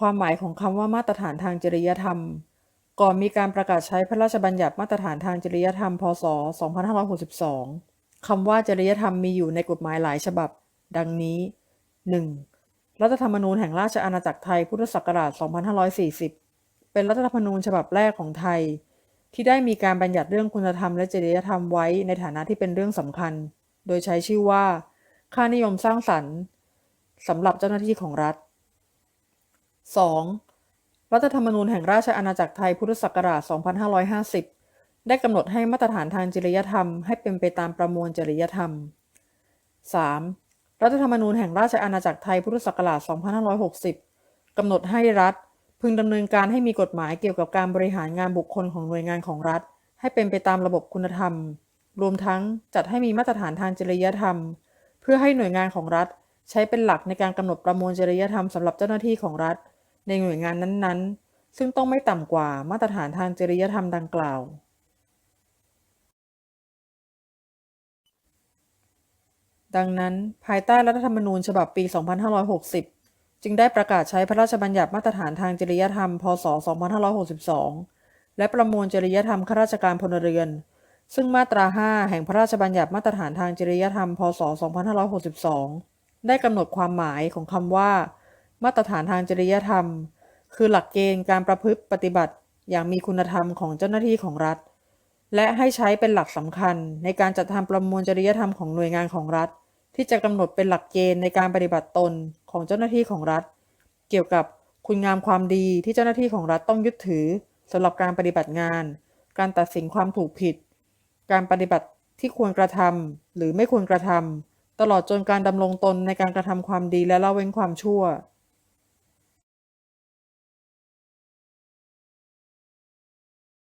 ความหมายของคำว่ามาตรฐานทางจริยธรรม ก่อนมีการประกาศใช้พระราชบัญญัติมาตรฐานทางจริยธรรม พศ 2562 คำว่าจริยธรรมมีอยู่ในกฎหมายหลายฉบับ ดังนี้ 1. รัฐธรรมนูญแห่งราชอาณาจักรไทยพุทธศักราช 2540 เป็นรัฐธรรมนูญฉบับแรกของไทย ที่ได้มีการบัญญัติเรื่องคุณธรรมและจริยธรรมไว้ในฐานะที่เป็นเรื่องสำคัญ โดยใช้ชื่อว่า ค่านิยมสร้างสรรค์สำหรับเจ้าหน้าที่ของรัฐ 2. รัฐธรรมนูญแห่งราชอาณาจักรไทยพุทธศักราช 2550 ได้กำหนดให้มาตรฐานทางจริยธรรม ให้เป็นไปตามประมวลจริยธรรม 3. รัฐธรรมนูญแห่งราชอาณาจักรไทยพุทธศักราช 2560 กำหนดให้รัฐพึงดำเนินการให้มีกฎหมายเกี่ยวกับการบริหารงานบุคคลของหน่วยงานของรัฐ ให้เป็นไปตามระบบคุณธรรม รวมทั้งจัดให้มีมาตรฐานทางจริยธรรม เพื่อให้หน่วยงานของรัฐ ใช้เป็นหลักในการกำหนดประมวลจริยธรรมสำหรับเจ้าหน้าที่ของรัฐ ในหน่วยงานนั้นๆ ซึ่งต้องไม่ต่ำกว่ามาตรฐานทางจริยธรรมดังกล่าว ดังนั้น ภายใต้รัฐธรรมนูญฉบับปี 2560 จึงได้ประกาศใช้พระราชบัญญัติมาตรฐานทางจริยธรรม พศ 2562 และประมวลจริยธรรมข้าราชการพลเรือน ซึ่งมาตรา 5 แห่งพระราชบัญญัติมาตรฐานทางจริยธรรม พศ 2562 ได้กำหนดความหมายของคำว่า มาตรฐานทางจริยธรรม คือหลักเกณฑ์การประพฤติปฏิบัติอย่างมีคุณธรรมของเจ้าหน้าที่ของรัฐ และให้ใช้เป็นหลักสำคัญในการจัดทำประมวลจริยธรรมของหน่วยงานของรัฐ ที่จะกำหนดเป็นหลักเกณฑ์ในการปฏิบัติตนของเจ้าหน้าที่ของรัฐ เกี่ยวกับคุณงามความดีที่เจ้าหน้าที่ของรัฐต้องยึดถือสำหรับการปฏิบัติงาน การตัดสินความถูกผิด การปฏิบัติที่ควรกระทำหรือไม่ควรกระทำตลอดจนการดำรงตนในการกระทำความดีและละเว้นความชั่ว